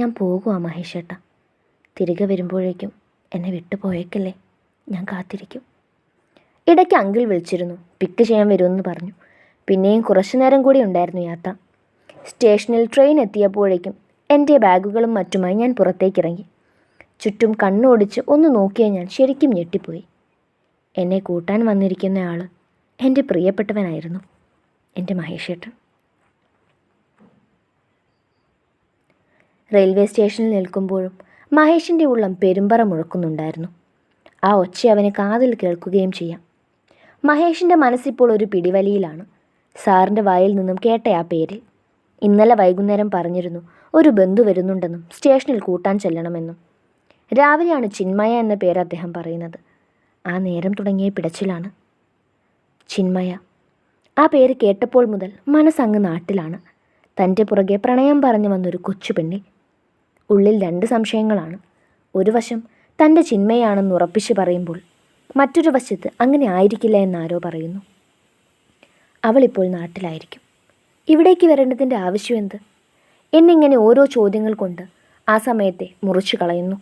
ഞാൻ പോകുവാ മഹേഷേട്ട. തിരികെ വരുമ്പോഴേക്കും എന്നെ വിട്ടുപോയേക്കല്ലേ ഞാൻ കാത്തിരിക്കും. ഇടയ്ക്ക് അങ്കിൾ വിളിച്ചിരുന്നു. പിക്ക് ചെയ്യാൻ വരുമെന്ന് പറഞ്ഞു. പിന്നെയും കുറച്ചു നേരം കൂടി ഉണ്ടായിരുന്നു യാത്ര. സ്റ്റേഷനിൽ ട്രെയിൻ എത്തിയപ്പോഴേക്കും എന്റെ ബാഗുകളും മറ്റുമായി ഞാൻ പുറത്തേക്കിറങ്ങി. ചുറ്റും കണ്ണോടിച്ച് ഒന്ന് നോക്കിയ ഞാൻ ശരിക്കും ഞെട്ടിപ്പോയി. എന്നെ കൂട്ടാൻ വന്നിരിക്കുന്നയാൾ എന്റെ പ്രിയപ്പെട്ടവനായിരുന്നു. എന്റെ മഹേഷേട്ടൻ. റെയിൽവേ സ്റ്റേഷനിൽ നിൽക്കുമ്പോഴും മഹേഷിന്റെ ഉള്ളം പെരുമ്പറ മുഴക്കുന്നുണ്ടായിരുന്നു. ആ ഒച്ച അവന് കാതിൽ കേൾക്കുകയും ചെയ്യാം. മഹേഷിന്റെ മനസ്സിപ്പോൾ ഒരു പിടിവലിയിലാണ്. സാറിന്റെ വായിൽ നിന്നും കേട്ട ആ പേരിൽ ഇന്നലെ വൈകുന്നേരം പറഞ്ഞിരുന്നു ഒരു ബന്ധു വരുന്നുണ്ടെന്നും സ്റ്റേഷനിൽ കൂട്ടാൻ ചെല്ലണമെന്നും. രാവിലെയാണ് ചിന്മയ എന്ന പേര് അദ്ദേഹം പറയുന്നത്. ആ നേരം തുടങ്ങിയ പിടച്ചിലാണ്. ചിന്മയ ആ പേര് കേട്ടപ്പോൾ മുതൽ മനസ്സങ്ങ് നാട്ടിലാണ്. തന്റെ പുറകെ പ്രണയം പറഞ്ഞു വന്നൊരു കൊച്ചു പെണ്ണിൽ ഉള്ളിൽ രണ്ട് സംശയങ്ങളാണ്. ഒരു വശം തന്റെ ചിന്മയാണെന്ന് ഉറപ്പിച്ച് പറയുമ്പോൾ മറ്റൊരു വശത്ത് അങ്ങനെ ആയിരിക്കില്ല എന്നാരോ പറയുന്നു. അവളിപ്പോൾ നാട്ടിലായിരിക്കും. ഇവിടേക്ക് വരേണ്ടതിന്റെ ആവശ്യം എന്ത്? എന്നിങ്ങനെ ഓരോ ചോദ്യങ്ങൾ കൊണ്ട് ആ സമയത്തെ മുറിച്ചു കളയുന്നു.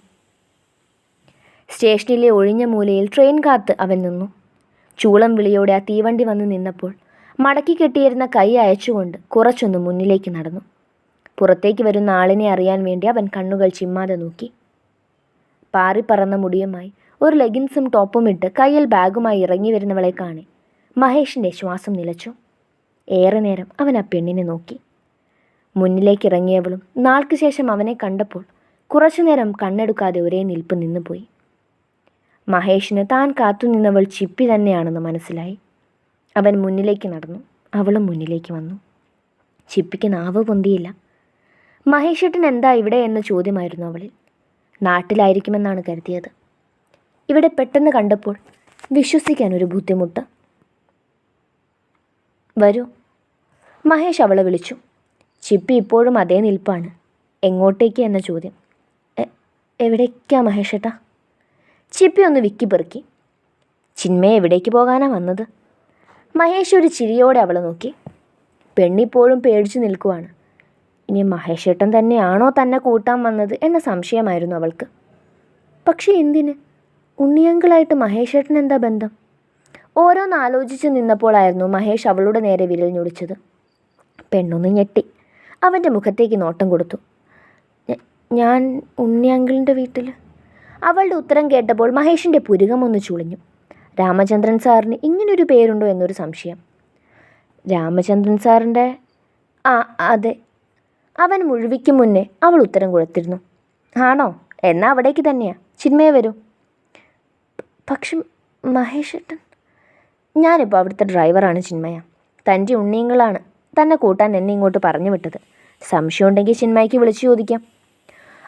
സ്റ്റേഷനിലെ ഒഴിഞ്ഞ മൂലയിൽ ട്രെയിൻ കാത്ത് അവൻ നിന്നു. ചൂളം വിളിയോടെ ആ തീവണ്ടി വന്ന് നിന്നപ്പോൾ മടക്കി കെട്ടിയിരുന്ന കൈ അയച്ചുകൊണ്ട് കുറച്ചൊന്ന് മുന്നിലേക്ക് നടന്നു. പുറത്തേക്ക് വരുന്ന ആളിനെ അറിയാൻ വേണ്ടി അവൻ കണ്ണുകൾ ചിമ്മാതെ നോക്കി. പാറിപ്പറന്ന മുടിയുമായി ഒരു ലെഗിൻസും ടോപ്പും ഇട്ട് കയ്യിൽ ബാഗുമായി ഇറങ്ങി വരുന്നവളെ കാണി. മഹേഷിന്റെ ശ്വാസം നിലച്ചു. ഏറെ നേരം അവൻ ആ പെണ്ണിനെ നോക്കി. മുന്നിലേക്ക് ഇറങ്ങിയവളും നാൾക്ക് ശേഷം അവനെ കണ്ടപ്പോൾ കുറച്ചുനേരം കണ്ണെടുക്കാതെ ഒരേ നിൽപ്പ് നിന്നുപോയി. മഹേഷിന് താൻ കാത്തുനിന്നവൾ ചിപ്പി തന്നെയാണെന്ന് മനസ്സിലായി. അവൻ മുന്നിലേക്ക് നടന്നു. അവളും മുന്നിലേക്ക് വന്നു. ചിപ്പിക്ക് നാവ് പൊന്തിയില്ല. മഹേഷേട്ടൻ എന്താ ഇവിടെ എന്ന ചോദ്യമായിരുന്നു അവളിൽ. നാട്ടിലായിരിക്കുമെന്നാണ് കരുതിയത്. ഇവിടെ പെട്ടെന്ന് കണ്ടപ്പോൾ വിശ്വസിക്കാൻ ഒരു ബുദ്ധിമുട്ട്. വരൂ. മഹേഷ് അവളെ വിളിച്ചു. ചിപ്പി ഇപ്പോഴും അതേ നിൽപ്പാണ്. എങ്ങോട്ടേക്ക് എന്ന ചോദ്യം. "എ- എവിടേക്കാ മഹേഷേട്ടാ? ചിപ്പി ഒന്ന് വിക്കി പെറുക്കി. ചിന്മയെ എവിടേക്ക് പോകാനാ വന്നത്? മഹേഷ് ഒരു ചിരിയോടെ അവളെ നോക്കി. പെണ്ണിപ്പോഴും പേടിച്ചു നിൽക്കുവാണ്. ഇനി മഹേഷേട്ടൻ തന്നെയാണോ തന്നെ കൂട്ടാൻ വന്നത് എന്ന സംശയമായിരുന്നു അവൾക്ക്. പക്ഷേ എന്തിന്? ഉണ്ണിയങ്കിളായിട്ട് മഹേഷേട്ടൻ എന്താ ബന്ധം? ഓരോന്ന് ആലോചിച്ച് നിന്നപ്പോഴായിരുന്നു മഹേഷ് അവളുടെ നേരെ വിരൽ ഞൊടിച്ചത്. പെണ്ണൊന്ന് ഞെട്ടി. അവന്റെ മുഖത്തേക്ക് നോട്ടം കൊടുത്തു. ഞാൻ ഉണ്ണിയങ്കിളിന്റെ വീട്ടിൽ അവളുടെ ഉത്തരം കേട്ടപ്പോൾ മഹേഷിന്റെ പുരുകമൊന്ന് ചുളിഞ്ഞു. രാമചന്ദ്രൻ സാറിന് ഇങ്ങനൊരു പേരുണ്ടോ എന്നൊരു സംശയം. രാമചന്ദ്രൻ സാറിന്റെ ആ അതെ. അവൻ മുഴുവിക്കും മുന്നേ അവൾ ഉത്തരം കൊടുത്തിരുന്നു. ആണോ? എന്നാ അവിടേക്ക് തന്നെയാ. ചിന്മയെ വരൂ. പക്ഷെ മഹേഷേട്ടൻ ഞാനിപ്പോൾ അവിടുത്തെ ഡ്രൈവറാണ് ചിന്മയ. തന്റെ ഉണ്ണിയങ്ങളാണ് തന്നെ കൂട്ടാൻ എന്നെ ഇങ്ങോട്ട് പറഞ്ഞു വിട്ടത്. സംശയമുണ്ടെങ്കിൽ ചിന്മയ്ക്ക് വിളിച്ചു ചോദിക്കാം.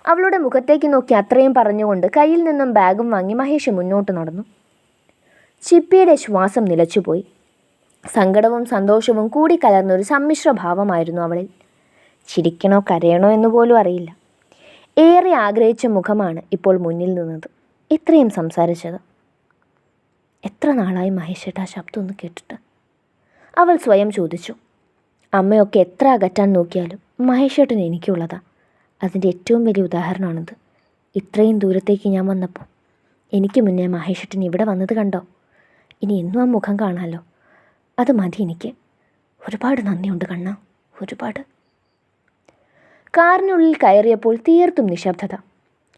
അവളുടെ മുഖത്തേക്ക് നോക്കി അത്രയും പറഞ്ഞുകൊണ്ട് കയ്യിൽ നിന്നും ബാഗും വാങ്ങി മഹേഷ് മുന്നോട്ട് നടന്നു. ചിപ്പിയുടെ ശ്വാസം നിലച്ചുപോയി. സങ്കടവും സന്തോഷവും കൂടി കലർന്നൊരു സമ്മിശ്ര ഭാവമായിരുന്നു അവളിൽ. ചിരിക്കണോ കരയണോ എന്ന് പോലും അറിയില്ല. ഏറെ ആഗ്രഹിച്ച മുഖമാണ് ഇപ്പോൾ മുന്നിൽ നിന്നത്. ഇത്രയും സംസാരിച്ചത്. എത്ര നാളായി മഹേഷേട്ട ശബ്ദം ഒന്ന് കേട്ടിട്ട്? അവൾ സ്വയം ചോദിച്ചു. അമ്മയൊക്കെ എത്ര അകറ്റാൻ നോക്കിയാലും മഹേഷേട്ടൻ എനിക്കുള്ളതാ. അതിന്റെ ഏറ്റവും വലിയ ഉദാഹരണമാണിത്. ഇത്രയും ദൂരത്തേക്ക് ഞാൻ വന്നപ്പോൾ എനിക്ക് മുന്നേ മഹേഷേട്ടൻ ഇവിടെ വന്നത് കണ്ടോ? ഇനി എന്നും ആ മുഖം കാണാമല്ലോ അത് മതി എനിക്ക്. ഒരുപാട് നന്ദിയുണ്ട് കണ്ണ. ഒരുപാട്. കാറിനുള്ളിൽ കയറിയപ്പോൾ തീർത്തും നിശബ്ദത.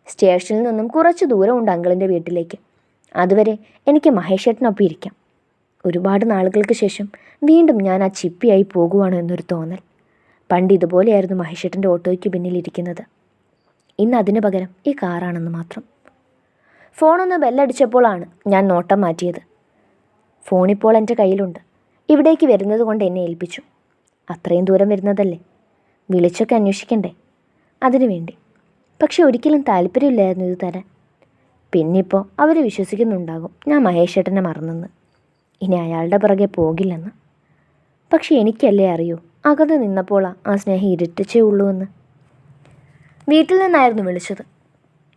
സ്റ്റേഷനിൽ നിന്നും കുറച്ച് ദൂരമുണ്ട് അങ്കിളിന്റെ വീട്ടിലേക്ക്. അതുവരെ എനിക്ക് മഹേഷേട്ടനൊപ്പം ഇരിക്കാം. ഒരുപാട് നാളുകൾക്ക് ശേഷം വീണ്ടും ഞാൻ ആ ചിപ്പിയായി പോകുവാണോ എന്നൊരു തോന്നൽ. പണ്ട് ഇതുപോലെയായിരുന്നു മഹേഷേട്ടന്റെ ഓട്ടോയ്ക്ക് പിന്നിലിരിക്കുന്നത് ഇന്ന് അതിന് പകരം ഈ കാറാണെന്ന് മാത്രം. ഫോണൊന്ന് ബെല്ലടിച്ചപ്പോഴാണ് ഞാൻ നോട്ടം മാറ്റിയത്. ഫോണിപ്പോൾ എന്റെ കയ്യിലുണ്ട്. ഇവിടേക്ക് വരുന്നത് കൊണ്ട് എന്നെ ഏൽപ്പിച്ചു. അത്രയും ദൂരം വരുന്നതല്ലേ? വിളിച്ചൊക്കെ അന്വേഷിക്കണ്ടേ? അതിനു വേണ്ടി. പക്ഷെ ഒരിക്കലും താല്പര്യമില്ലായിരുന്നു ഇത് തരാൻ. പിന്നിപ്പോൾ അവർ വിശ്വസിക്കുന്നുണ്ടാകും ഞാൻ മഹേഷേട്ടനെ മറന്നെന്ന്. ഇനി അയാളുടെ പുറകെ പോകില്ലെന്ന്. പക്ഷെ എനിക്കല്ലേ അറിയൂ അകന്ന് നിന്നപ്പോളാ ആ സ്നേഹം ഇരുട്ടിച്ചേ ഉള്ളൂ എന്ന് വീട്ടിൽ നിന്നായിരുന്നു വിളിച്ചത്.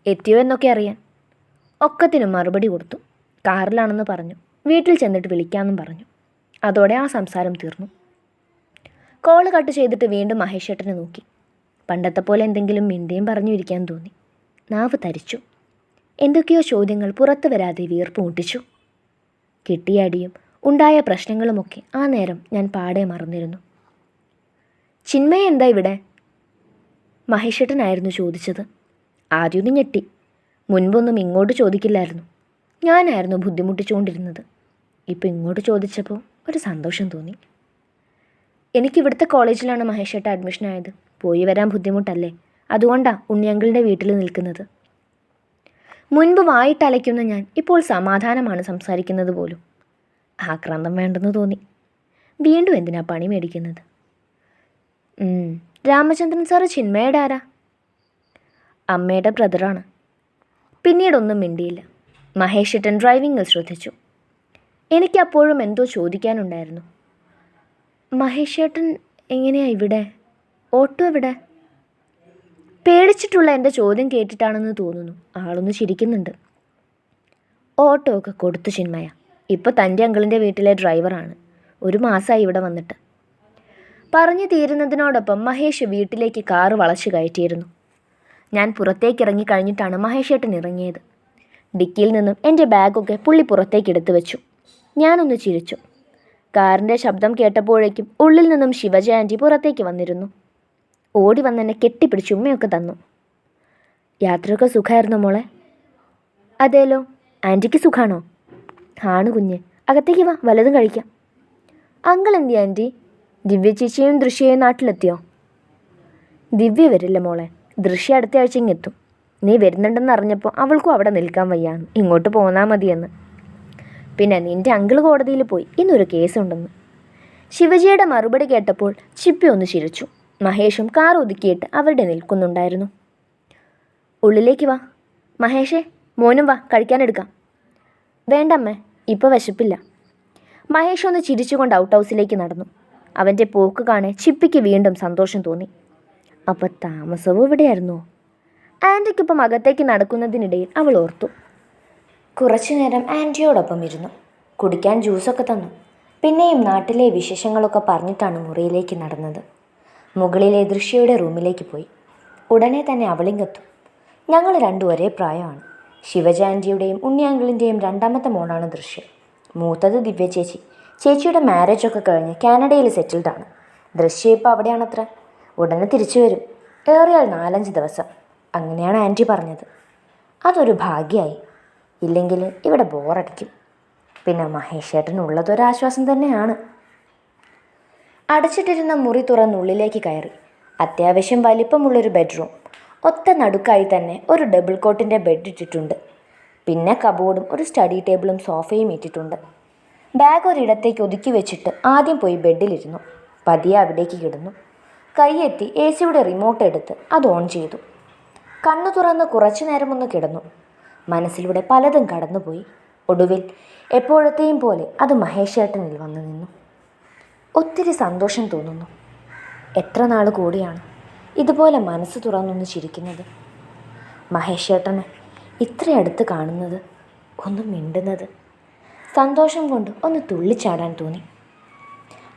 എത്തിയോ എന്നൊക്കെ അറിയാൻ. ഒക്കത്തിനും മറുപടി കൊടുത്തു. കാറിലാണെന്ന് പറഞ്ഞു. വീട്ടിൽ ചെന്നിട്ട് വിളിക്കാമെന്നും പറഞ്ഞു. അതോടെ ആ സംസാരം തീർന്നു. കോൾ കട്ട് ചെയ്തിട്ട് വീണ്ടും മഹേഷേട്ടനെ നോക്കി. പണ്ടത്തെ പോലെ എന്തെങ്കിലും മിണ്ടിയും പറഞ്ഞു ഇരിക്കാൻ തോന്നി. നാവ് തരിച്ചു. എന്തൊക്കെയോ ചോദ്യങ്ങൾ പുറത്തു വരാതെ വീർപ്പ് മുട്ടിച്ചു. കിട്ടിയ അടിയും ഉണ്ടായ പ്രശ്നങ്ങളുമൊക്കെ ആ നേരം ഞാൻ പാടെ മറന്നിരുന്നു. ചിന്മയ എന്താ ഇവിടെ? മഹേഷേട്ടനായിരുന്നു ചോദിച്ചത്. ആദ്യമൊന്ന് ഞെട്ടി. മുൻപൊന്നും ഇങ്ങോട്ട് ചോദിക്കില്ലായിരുന്നു. ഞാനായിരുന്നു ബുദ്ധിമുട്ടിച്ചുകൊണ്ടിരുന്നത്. ഇപ്പം ഇങ്ങോട്ട് ചോദിച്ചപ്പോൾ ഒരു സന്തോഷം തോന്നി. എനിക്കിവിടുത്തെ കോളേജിലാണ് മഹേഷേട്ട അഡ്മിഷൻ ആയത്. പോയി വരാൻ ബുദ്ധിമുട്ടല്ലേ? അതുകൊണ്ടാണ് ഉണ്ണിയങ്കിളുടെ വീട്ടിൽ നിൽക്കുന്നത്. മുൻപ് വായിട്ടലയ്ക്കുന്ന ഞാൻ ഇപ്പോൾ സമാധാനമാണ് സംസാരിക്കുന്നത് പോലും. ആക്രാന്തം വേണ്ടെന്ന് തോന്നി. വീണ്ടും എന്തിനാ പണി മേടിക്കുന്നത്? രാമചന്ദ്രൻ സാറ് ചിന്മയുടെ ആരാ? അമ്മയുടെ ബ്രദറാണ് പിന്നീടൊന്നും മിണ്ടിയില്ല. മഹേഷ് മഹേഷേട്ടൻ ഡ്രൈവിങ്ങിൽ ശ്രദ്ധിച്ചു. എനിക്കപ്പോഴും എന്തോ ചോദിക്കാനുണ്ടായിരുന്നു. മഹേഷേട്ടൻ എങ്ങനെയാ ഇവിടെ? ഓട്ടോ എവിടെ? പേടിച്ചിട്ടുള്ള എന്റെ ചോദ്യം കേട്ടിട്ടാണെന്ന് തോന്നുന്നു. ആളൊന്ന് ചിരിക്കുന്നുണ്ട്. ഓട്ടോ ഒക്കെ കൊടുത്തു ചിന്മയ. ഇപ്പോൾ തന്റെ അങ്കിളിന്റെ വീട്ടിലെ ഡ്രൈവറാണ് ഒരു മാസമായി ഇവിടെ വന്നിട്ട്. പറഞ്ഞു തീരുന്നതിനോടൊപ്പം മഹേഷ് വീട്ടിലേക്ക് കാറ് വളച്ചു കയറ്റിയിരുന്നു. ഞാൻ പുറത്തേക്ക് ഇറങ്ങി കഴിഞ്ഞിട്ടാണ് മഹേഷേട്ടൻ ഇറങ്ങിയത്. ഡിക്കിയിൽ നിന്നും എന്റെ ബാഗൊക്കെ പുള്ളി പുറത്തേക്ക് എടുത്തു വെച്ചു. ഞാനൊന്ന് ചിരിച്ചു. കാറിന്റെ ശബ്ദം കേട്ടപ്പോഴേക്കും ഉള്ളിൽ നിന്നും ശിവജ ആന്റി പുറത്തേക്ക് വന്നിരുന്നു. ഓടി വന്നെന്നെ കെട്ടിപ്പിടിച്ച് ഉമ്മയൊക്കെ തന്നു. യാത്രയൊക്കെ സുഖമായിരുന്നു മോളെ? അതേലോ ആന്റിക്ക് സുഖാണോ? ആണ് കുഞ്ഞ് അകത്തേക്ക് വാ വലതും കഴിക്കാം. അങ്കിൾ എന്തി ആന്റി ദിവ്യ ചേച്ചിയും ദൃശ്യയും നാട്ടിലെത്തിയോ? ദിവ്യ വരില്ല മോളെ ദൃശ്യ അടുത്ത ആഴ്ച ഇങ്ങെത്തും. നീ വരുന്നുണ്ടെന്ന് അറിഞ്ഞപ്പോൾ അവൾക്കും അവിടെ നിൽക്കാൻ വയ്യാന്ന് ഇങ്ങോട്ട് പോന്നാൽ മതിയെന്ന്. പിന്നെ നിന്റെ അങ്കിൾ കോടതിയിൽ പോയി. ഇന്നൊരു കേസുണ്ടെന്ന്. ശിവജിയുടെ മറുപടി കേട്ടപ്പോൾ ചിപ്പി ഒന്ന് ചിരിച്ചു. മഹേഷും കാർ ഒതുക്കിയിട്ട് അവരുടെ നിൽക്കുന്നുണ്ടായിരുന്നു. ഉള്ളിലേക്ക് വാ. മഹേഷേ മോനും വാ കഴിക്കാനെടുക്കാം വേണ്ടമ്മേ ഇപ്പോൾ വിശപ്പില്ല. മഹേഷ് ഒന്ന് ചിരിച്ചുകൊണ്ട് ഔട്ട് ഹൗസിലേക്ക് നടന്നു. അവന്റെ പോക്ക് കാണെ ചിപ്പിക്ക് വീണ്ടും സന്തോഷം തോന്നി. അപ്പോൾ താമസവും ഇവിടെയായിരുന്നു? ആന്റിക്കിപ്പം അകത്തേക്ക് നടക്കുന്നതിനിടയിൽ അവൾ ഓർത്തു. കുറച്ചു നേരം ആന്റിയോടൊപ്പം ഇരുന്നു. കുടിക്കാൻ ജ്യൂസൊക്കെ തന്നു. പിന്നെയും നാട്ടിലെ വിശേഷങ്ങളൊക്കെ പറഞ്ഞിട്ടാണ് മുറിയിലേക്ക് നടന്നത്. മുകളിലെ ദൃശ്യയുടെ റൂമിലേക്ക് പോയി. ഉടനെ തന്നെ അവളിങ്ങെത്തും ഞങ്ങൾ രണ്ടും ഒരേ പ്രായമാണ്. ശിവജാന്റിയുടെയും ഉണ്ണിയാങ്കിളിന്റെയും രണ്ടാമത്തെ മോളാണ് ദൃശ്യം. മൂത്തത് ദിവ്യ ചേച്ചി. ചേച്ചിയുടെ മാരേജൊക്കെ കഴിഞ്ഞ് കാനഡയിൽ സെറ്റിൽഡാണ് ദൃശ്യ ഇപ്പോൾ അവിടെയാണത്ര. ഉടനെ തിരിച്ചു വരും. ഏറിയാൽ നാലഞ്ച് ദിവസം. അങ്ങനെയാണ് ആന്റി പറഞ്ഞത്. അതൊരു ഭാഗ്യമായി ഇല്ലെങ്കിൽ ഇവിടെ ബോറടിക്കും. പിന്നെ മഹേഷ് ഏട്ടനുള്ളതൊരാശ്വാസം തന്നെയാണ്. അടച്ചിട്ടിരുന്ന മുറി തുറന്നുള്ളിലേക്ക് കയറി. അത്യാവശ്യം വലിപ്പമുള്ളൊരു ബെഡ്റൂം. ഒത്ത നടുക്കായി തന്നെ ഒരു ഡബിൾ കോട്ടിന്റെ ബെഡ് ഇട്ടിട്ടുണ്ട്. പിന്നെ കബോർഡും ഒരു സ്റ്റഡി ടേബിളും സോഫയും ഇട്ടിട്ടുണ്ട്. ബാഗ് ഒരിടത്തേക്ക് ഒതുക്കി വെച്ചിട്ട് ആദ്യം പോയി ബെഡിലിരുന്നു. പതിയെ അവിടേക്ക് കിടന്നു. കൈയെത്തി എ സിയുടെ റിമോട്ട് എടുത്ത് അത് ഓൺ ചെയ്തു. കണ്ണു തുറന്ന് കുറച്ചു നേരമൊന്ന് കിടന്നു. മനസ്സിലൂടെ പലതും കടന്നുപോയി. ഒടുവിൽ എപ്പോഴത്തെയും പോലെ അത് മഹേഷേട്ടനിൽ വന്നു നിന്നു. ഒത്തിരി സന്തോഷം തോന്നുന്നു. എത്ര നാൾ കൂടിയാണ് ഇതുപോലെ മനസ്സ് തുറന്നൊന്ന് ചിരിക്കുന്നത്. മഹേഷേട്ടനെ ഇത്രയടുത്ത് കാണുന്നത് ഒന്ന് മിണ്ടുന്നത്. സന്തോഷം കൊണ്ട് ഒന്ന് തുള്ളിച്ചാടാൻ തോന്നി.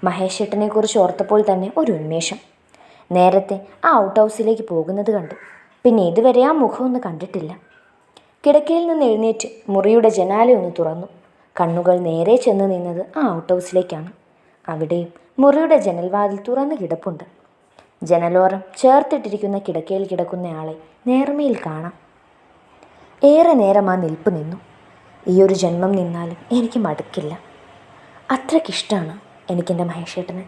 മഹേഷേട്ടനെക്കുറിച്ച് ഓർത്തപ്പോൾ തന്നെ ഒരു ഉന്മേഷം. നേരത്തെ ആ ഔട്ട് ഹൗസിലേക്ക് പോകുന്നത് കണ്ടു. പിന്നെ ഇതുവരെ ആ മുഖമൊന്ന് കണ്ടിട്ടില്ല. കിടക്കയിൽ നിന്ന് എഴുന്നേറ്റ് മുറിയുടെ ജനാല ഒന്ന് തുറന്നു. കണ്ണുകൾ നേരെ ചെന്ന് നിന്നത് ആ ഔട്ട് ഹൗസിലേക്കാണ് അവിടെയും മുറിയുടെ ജനൽവാതിൽ തുറന്നു കിടപ്പുണ്ട്. ജനലോരം ചേർത്തിട്ടിരിക്കുന്ന കിടക്കയിൽ കിടക്കുന്നയാളെ നേർമയിൽ കാണാം. ഏറെ നേരം ആ നിൽപ്പ് നിന്നു. ഈ ഒരു ജന്മം നിന്നാലും എനിക്ക് മടുക്കില്ല. അത്രയ്ക്കിഷ്ടമാണ് എനിക്കെന്റെ മഹേഷേട്ടനെ.